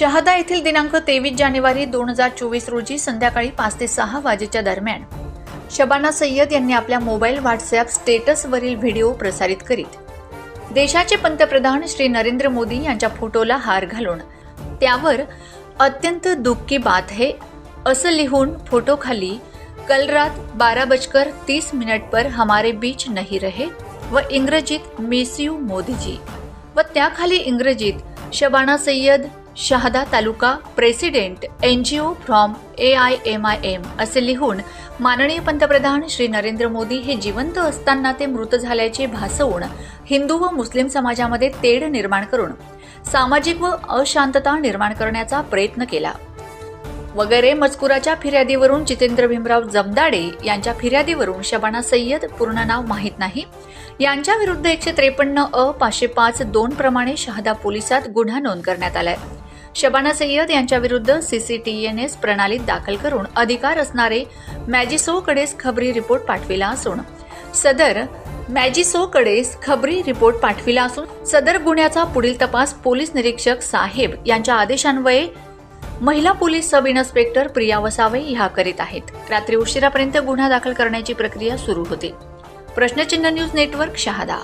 शहादा येथील दिनांक तेवीस जानेवारी दोन हजार चोवीस रोजी संध्याकाळी पाच ते सहा वाजेच्या दरम्यान शबाना सय्यद यांनी आपल्या मोबाईल व्हॉट्सॲप स्टेटसवरील व्हिडिओ प्रसारित करीत देशाचे पंतप्रधान श्री नरेंद्र मोदी यांच्या फोटोला हार घालून त्यावर अत्यंत दुःख की बात हे असं लिहून फोटोखाली कल रात बारा बजकर तीस मिनट पर हमारे बीच नहीं रहे व इंग्रजीत मिस यू मोदीजी व त्याखाली इंग्रजीत Shabana Sayyad Shahada taluka president N G O from A I M I M असे लिहून माननीय पंतप्रधान श्री नरेंद्र मोदी हे जिवंत असताना ते मृत झाल्याचे भासवून हिंदू व मुस्लिम समाजामध्ये तेढ निर्माण करून सामाजिक व अशांतता निर्माण करण्याचा प्रयत्न केला. वगैरे मजकुराच्या फिर्यादीवरून जितेंद्र भीमराव जमदाडे यांच्या फिर्यादीवरून शबाना सय्यद पूर्ण नाव माहीत नाही. यांच्या विरुद्ध एकशे त्रेपन्न अ पाचशे पाच दोन प्रमाणे शहादा पोलिसात गुन्हा नोंद करण्यात आलाय. शबाना सय्यद यांच्याविरुद्ध सीसीटीएनएस प्रणालीत दाखल करून अधिकार असणारे मॅजिसोकडेच खबरी रिपोर्ट पाठविला असून सदर मॅजिसोकडेच खबरी रिपोर्ट पाठविला असून सदर गुन्ह्याचा पुढील तपास पोलीस निरीक्षक साहेब यांच्या आदेशान्वये महिला police sub inspector Priya Vasave ह्या करीत आहेत. रात्री उशिरापर्यंत गुन्हा दाखल करण्याची प्रक्रिया सुरू होते. प्रश्नचिन्ह न्यूज नेटवर्क शहादा.